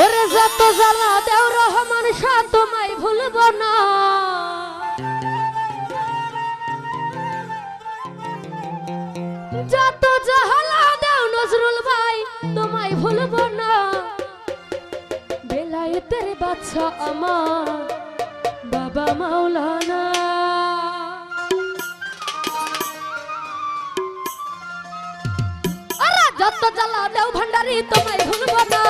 ওরে যত জ্বালা দেও রহমান শাহ তোমায় ভুলব না। যত জ্বালা দেও নজরুল ভাই, তোমায় ভুলব না। বেলায়েতের বাচ্চা আমার, বাবা মাওলানা। যত জ্বালা দেও ভান্ডারি, তোমায় ভুলব না।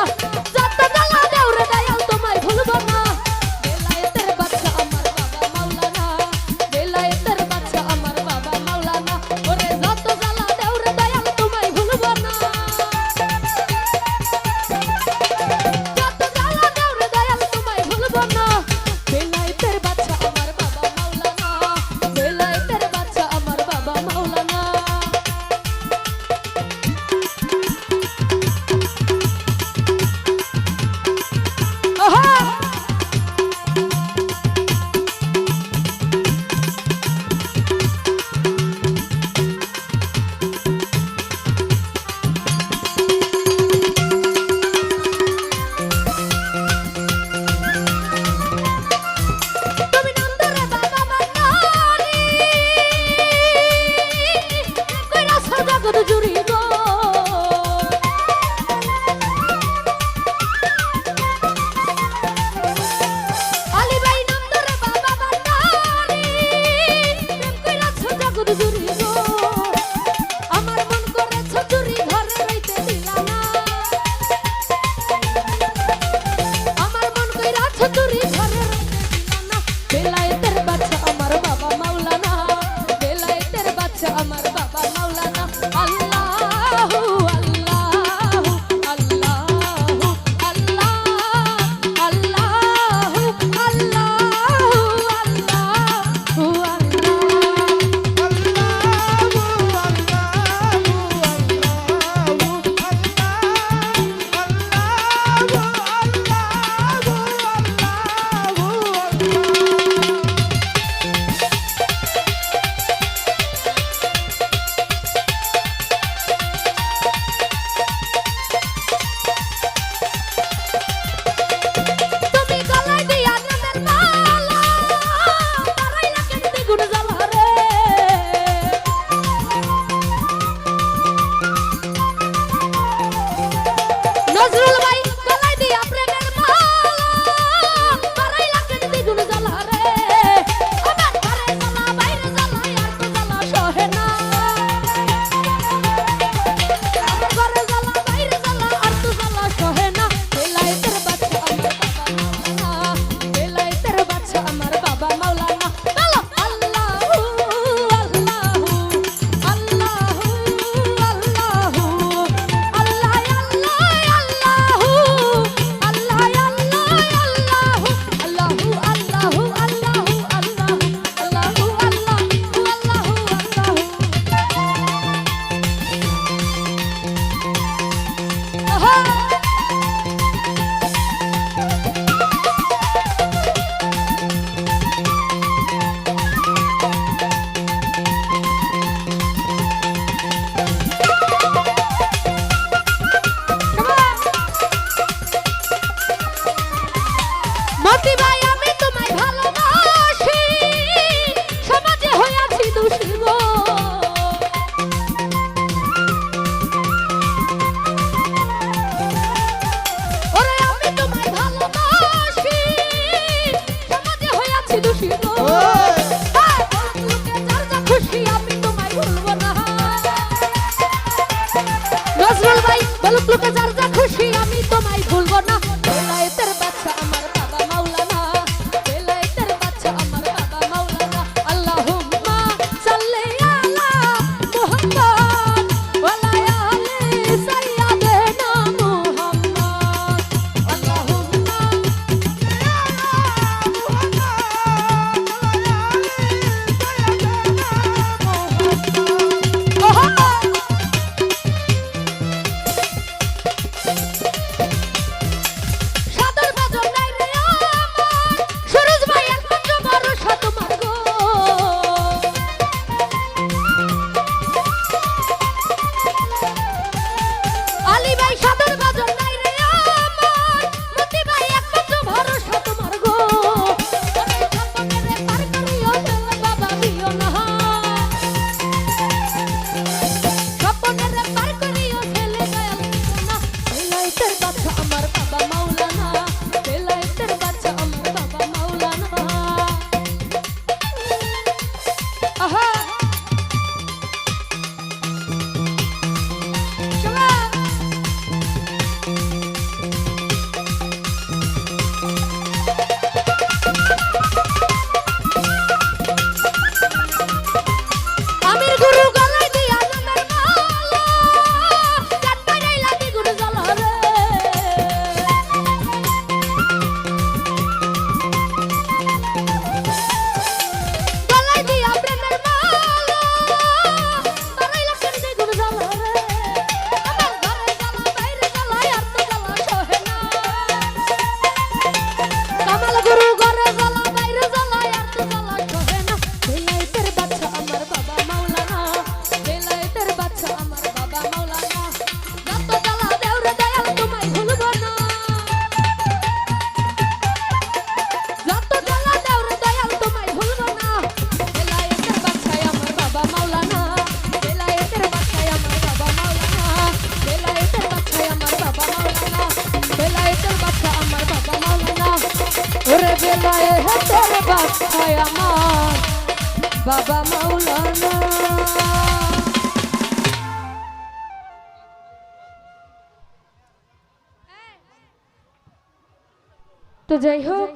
তো যাই হোক,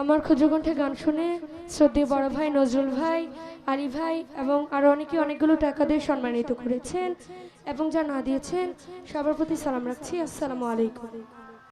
আমার ক্ষুদ্রকণ্ঠে গান শুনে শ্রদ্ধেয় বড় ভাই নজরুল ভাই, আলী ভাই এবং আরও অনেকে অনেকগুলো টাকা দিয়ে সম্মানিত করেছেন এবং যা না দিয়েছেন, সবার প্রতি সালাম রাখছি। আসসালামু আলাইকুম।